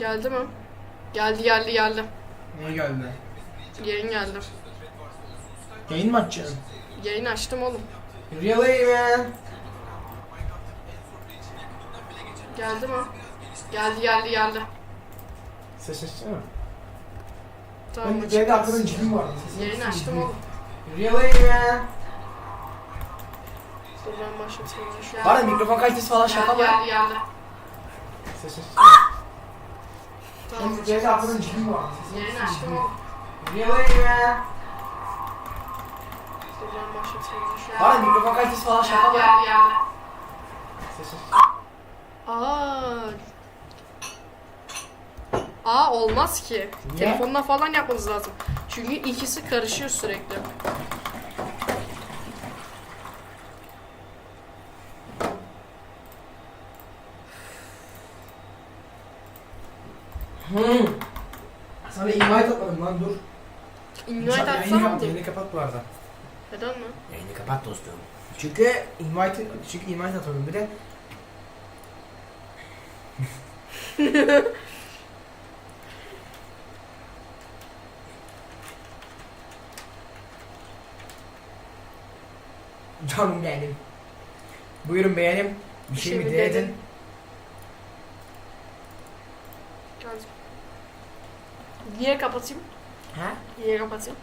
Geldi mi? Geldi geldi geldi. Niye geldi? Yayın geldi. Yayın mı açacaksın? Yayın açtım oğlum. Really man? Geldi mi? Geldi geldi geldi. Ses açsana. Tamam. Ben, açık. benim de aklımda cibim var. Yayın açtım oğlum. Really man? Dur ben başlatayım. Var ya mikrofon kalitesi falan şaka mı? geldi geldi. Ses açsana. Sesini Yayın kısayım, açtım cibim. oğlum. Really man? Dur ben başlatayım. Geldi. Var ya mikrofon kalitesi falan şaka mı? Geldi geldi. Ses açsana. Aa. Aa olmaz ki. Niye? Telefonla falan yapmanız lazım. Çünkü ikisi karışıyor sürekli. Hmm. Sana invite atmadım lan dur. Invite Yayını atsam kapat, mı? Yayını kapat bu arada. Neden mi? Yayını kapat dostum. Çünkü invite, çünkü invite atmadım bir de. Canım benim. Buyurun beğenim. Bir şey, mi denedin? Geldim. Niye kapatayım? Ha? Niye kapatayım?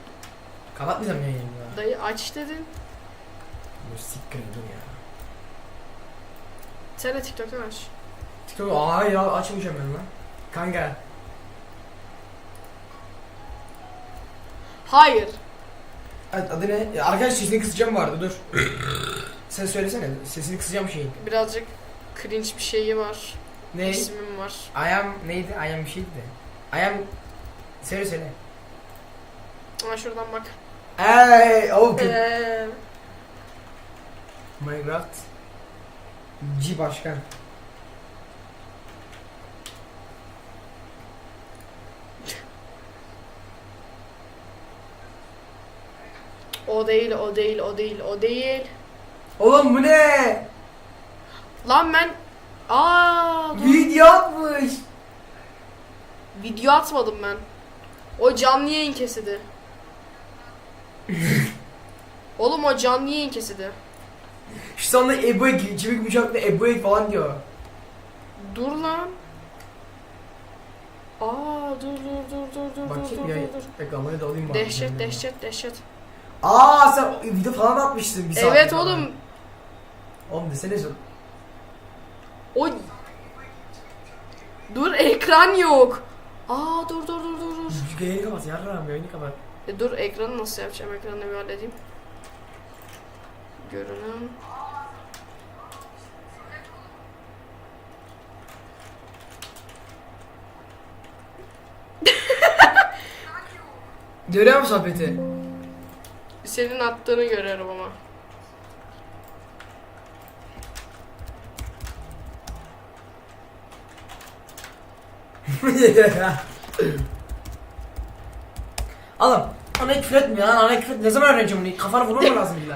Kapatmayacağım yayını ya. Dayı aç dedin. Bu siktir dur ya. Sen de TikTok'tan aç. TikTok aa ya açmayacağım ben lan. Kanka. Hayır. Ad- Adı ne? Ya Arkadaş sesini kısacağım vardı dur. Sen söylesene sesini kısacağım şeyin. Birazcık cringe bir şeyi var. Ne? İsmim var. I am neydi? I am bir şeydi de. I am söyle söyle. Ama şuradan bak. Ey okay. Eee, Minecraft G başkan. o değil, o değil, o değil, o değil. Oğlum bu ne? Lan ben... Aa, dur. Video atmış. Video atmadım ben. O canlı yayın kesidi. Oğlum o canlı yayın kesidi. Şu sonunda Ebu Cibik bıçakla Ebu falan diyor. Dur lan. Aa dur dur dur dur dur dur Bakayım dur ya. dur dur. E, kamerayı da alayım bari. Dehşet dehşet dehşet. Aa sen video falan atmıştın bir saat. Evet falan. oğlum. Oğlum desene sen. O Dur ekran yok. Aa dur dur dur dur dur. Yayını kapat yarram yayını kapat. E, dur ekranı nasıl yapacağım? Ekranı bir halledeyim. Görünüm. Görüyor musun sohbeti? Senin attığını görüyorum ama. Oğlum ana küfür etmiyor lan ana küfür ne zaman öğreneceğim bunu kafana vurur mu lazım illa?